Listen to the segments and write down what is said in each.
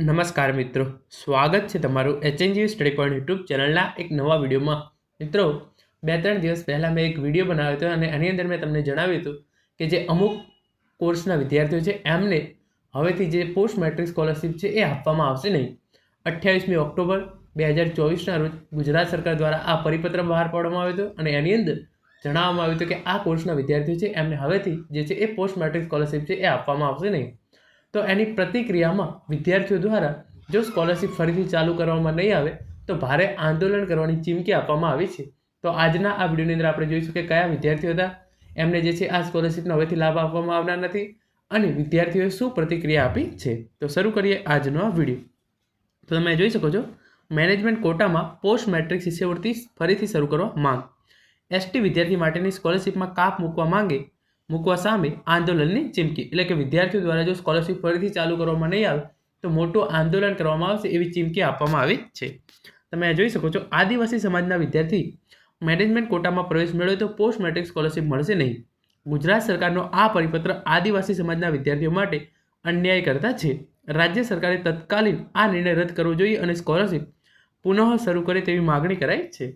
નમસ્કાર મિત્રો. સ્વાગત છે તમારું એચએનજી સ્ટડી પોઈન્ટ યુટ્યુબ ચેનલના એક નવા વિડીયોમાં. મિત્રો બે ત્રણ દિવસ પહેલાં મેં એક વીડિયો બનાવ્યો હતો અને એની અંદર મેં તમને જણાવ્યું હતું કે જે અમુક કોર્સના વિદ્યાર્થીઓ છે, એમને હવેથી જે પોસ્ટ મેટ્રિક સ્કોલરશિપ છે એ આપવામાં આવશે નહીં. અઠ્યાવીસમી ઓક્ટોબર બે હજાર ચોવીસના રોજ ગુજરાત સરકાર દ્વારા આ પરિપત્ર બહાર પાડવામાં આવ્યો હતો અને એની અંદર જણાવવામાં આવ્યું હતું કે આ કોર્સના વિદ્યાર્થીઓ છે, એમને હવેથી જે છે એ પોસ્ટ મેટ્રિક સ્કોલરશિપ છે એ આપવામાં આવશે નહીં. તો એની પ્રતિક્રિયામાં વિદ્યાર્થીઓ દ્વારા જો સ્કોલરશિપ ફરીથી ચાલુ કરવામાં નહીં આવે, તો ભારે આંદોલન કરવાની ચીમકી આપવામાં આવી છે. તો આજના આ વિડીયોની અંદર આપણે જોઈશું કે કયા વિદ્યાર્થીઓ હતા, એમને જે છે આ સ્કોલરશીપનો હવેથી લાભ આપવામાં આવનાર નથી અને વિદ્યાર્થીઓએ શું પ્રતિક્રિયા આપી છે. તો શરૂ કરીએ આજનો આ વીડિયો. તો તમે જોઈ શકો છો મેનેજમેન્ટ કોટામાં પોસ્ટ મેટ્રિક શિષ્યવૃત્તિ ફરીથી શરૂ કરવા માંગ. એસટી વિદ્યાર્થી માટેની સ્કોલરશિપમાં કાપ મૂકવા માંગે મૂકવા સામે આંદોલનની ચીમકી. એટલે કે વિદ્યાર્થીઓ દ્વારા જો સ્કોલરશિપ ફરીથી ચાલુ કરવામાં નહીં આવે, તો મોટું આંદોલન કરવામાં આવશે એવી ચીમકી આપવામાં આવી છે. તમે જોઈ શકો છો, આદિવાસી સમાજના વિદ્યાર્થી મેનેજમેન્ટ કોટામાં પ્રવેશ મેળવે તો પોસ્ટ મેટ્રિક સ્કોલરશિપ મળશે નહીં. ગુજરાત સરકારનો આ પરિપત્ર આદિવાસી સમાજના વિદ્યાર્થીઓ માટે અન્યાય કરતા છે. રાજ્ય સરકારે તત્કાલીન આ નિર્ણય રદ કરવો જોઈએ અને સ્કોલરશિપ પુનઃ શરૂ કરે તેવી માગણી કરાઈ છે.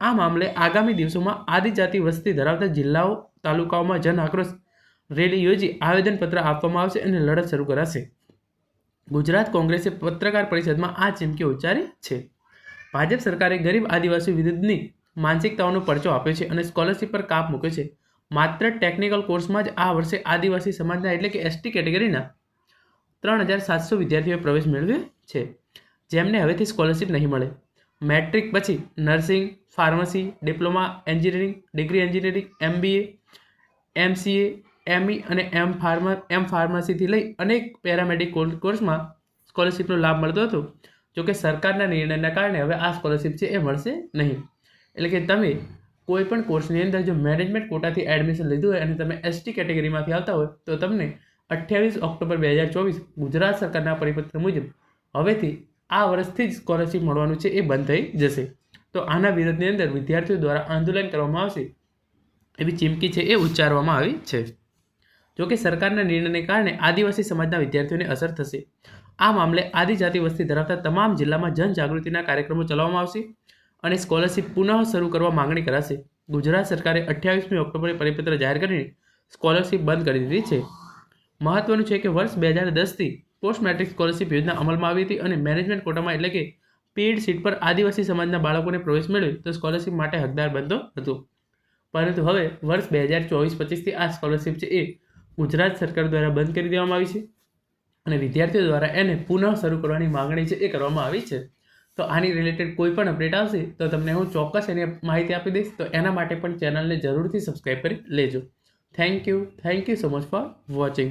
આ મામલે આગામી દિવસોમાં આદિજાતિ વસ્તી ધરાવતા જિલ્લાઓ તાલુકાઓમાં જન આક્રોશ રેલી યોજી આવેદનપત્ર આપવામાં આવશે અને લડત શરૂ કરાશે. ગુજરાત કોંગ્રેસે પત્રકાર પરિષદમાં આ ચીમકી ઉચ્ચારી છે. ભાજપ સરકારે ગરીબ આદિવાસી વિરુદ્ધની માનસિકતાઓનો પરચો આપ્યો છે અને સ્કોલરશિપ પર કાપ મૂક્યો છે. માત્ર ટેકનિકલ કોર્સમાં જ આ વર્ષે આદિવાસી સમાજના એટલે કે એસટી કેટેગરીના ત્રણ હજાર સાતસો વિદ્યાર્થીઓએ પ્રવેશ મેળવ્યો છે. જેમને હવેથી સ્કોલરશિપ નહીં મળે. મેટ્રિક પછી nursing, pharmacy, diploma, engineering, degree engineering, MBA MCA ME અને એમ ફાર્મા એમ ફાર્મસીથી લઈ અનેક પેરામેડિક કોર્સમાં સ્કોલરશિપનો લાભ મળતો હતો. જોકે સરકારના નિર્ણયના કારણે હવે આ સ્કોલરશિપ છે એ મળશે નહીં. એટલે કે તમે કોઈ પણ કોર્સની અંદર જો મેનેજમેન્ટ કોટાથી એડમિશન લીધું હોય અને તમે એસટી કેટેગરીમાંથી આવતા હોય તો તમને અઠ્યાવીસ ઓક્ટોબર બે હજાર ચોવીસ ગુજરાત સરકારના પરિપત્ર મુજબ હવેથી આ વર્ષથી જ સ્કોલરશિપ મળવાનું છે એ બંધ થઈ જશે. તો આના વિરોધની અંદર વિદ્યાર્થીઓ દ્વારા આંદોલન કરવામાં આવશે. એવી ચીમકી છે એ ઉચ્ચારવામાં આવી છે. જોકે સરકારના નિર્ણયને કારણે આદિવાસી સમાજના વિદ્યાર્થીઓને અસર થશે. આ મામલે આદિજાતિ વસ્તી ધરાવતા તમામ જિલ્લામાં જનજાગૃતિના કાર્યક્રમો ચલાવવામાં આવશે અને સ્કોલરશિપ પુનઃ શરૂ કરવા માંગણી કરાશે. ગુજરાત સરકારે અઠ્યાવીસમી ઓક્ટોબરે પરિપત્ર જાહેર કરીને સ્કોલરશિપ બંધ કરી દીધી છે. મહત્વનું છે કે વર્ષ બે હજાર દસથી પોસ્ટ મેટ્રિક સ્કોલરશિપ યોજના અમલમાં આવી હતી અને મેનેજમેન્ટ કોટામાં એટલે કે પેડ સીટ પર આદિવાસી સમાજના બાળકોને પ્રવેશ મેળવ્યો તો સ્કોલરશિપ માટે હકદાર બનતો હતો. પરંતુ હવે વર્ષ બે હજાર ચોવીસ પચીસથી આ સ્કોલરશિપ છે એ ગુજરાત સરકાર દ્વારા બંધ કરી દેવામાં આવી છે અને વિદ્યાર્થીઓ દ્વારા એને પુનઃ શરૂ કરવાની માગણી છે એ કરવામાં આવી છે. તો આની રિલેટેડ કોઈ પણ અપડેટ આવશે તો તમને હું ચોક્કસ એની માહિતી આપી દઈશ. તો એના માટે પણ ચેનલને જરૂરથી સબસ્ક્રાઈબ કરી લેજો. Thank you thank you so much for watching